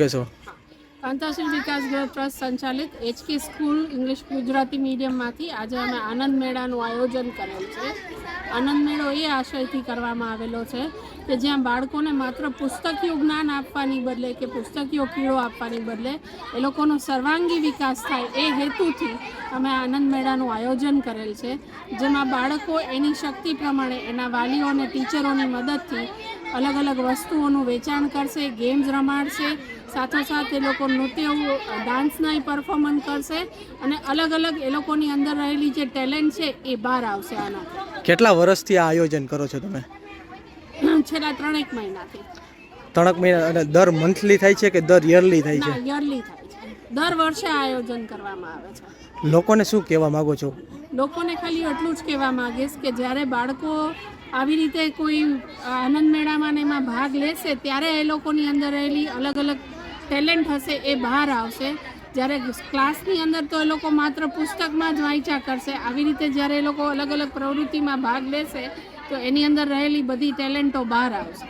કહેશો કાંતાશીલ વિકાસ ગ્રહ ટ્રસ્ટ સંચાલિત એચકે સ્કૂલ ઇંગ્લિશ ગુજરાતી મીડિયમમાંથી આજે અમે આનંદ મેળાનું આયોજન કરેલ છે. આનંદ મેળો એ આશયથી કરવામાં આવેલો છે કે જ્યાં બાળકોને માત્ર પુસ્તકીય જ્ઞાન આપવાની બદલે કે પુસ્તકીય કીડો આપવાની બદલે એ લોકોનો સર્વાંગી વિકાસ થાય એ હેતુથી અમે આનંદ મેળાનું આયોજન કરેલ છે. જેમાં બાળકો એની શક્તિ પ્રમાણે એના વાલીઓ અને ટીચરોની મદદથી અલગ અલગ વસ્તુઓનું વેચાણ કરશે, ગેમ્સ રમાડશે સાથોસાથ એ લોકો નૃત્ય ડાન્સના પરફોર્મન્સ કરશે અને અલગ અલગ એ લોકોની અંદર રહેલી જે ટેલેન્ટ છે એ બહાર આવશે આના કેટલા વર્ષથી આ આયોજન કરો છો તમે? છેલ્લા ત્રણેક મહિનાથી. ત્રણક મહિના અને દર મંથલી થાય છે કે દર યરલી થાય છે? યરલી થાય છે. દર વર્ષે આયોજન કરવામાં આવે છે. લોકોને શું કહેવા માગો છો? લોકોને ખાલી એટલું જ કહેવા માગીશ કે જ્યારે બાળકો આવી રીતે કોઈ આનંદ મેળામાં એમાં ભાગ લેશે ત્યારે એ લોકોની અંદર રહેલી અલગ અલગ ટેલેન્ટ હશે એ બહાર આવશે. જ્યારે ક્લાસની અંદર તો એ લોકો માત્ર પુસ્તકમાં જ વાંચ્યા કરશે. આવી રીતે જ્યારે એ લોકો અલગ અલગ પ્રવૃત્તિમાં ભાગ લેશે, તો એની અંદર રહેલી બધી ટેલેન્ટો બહાર આવશે.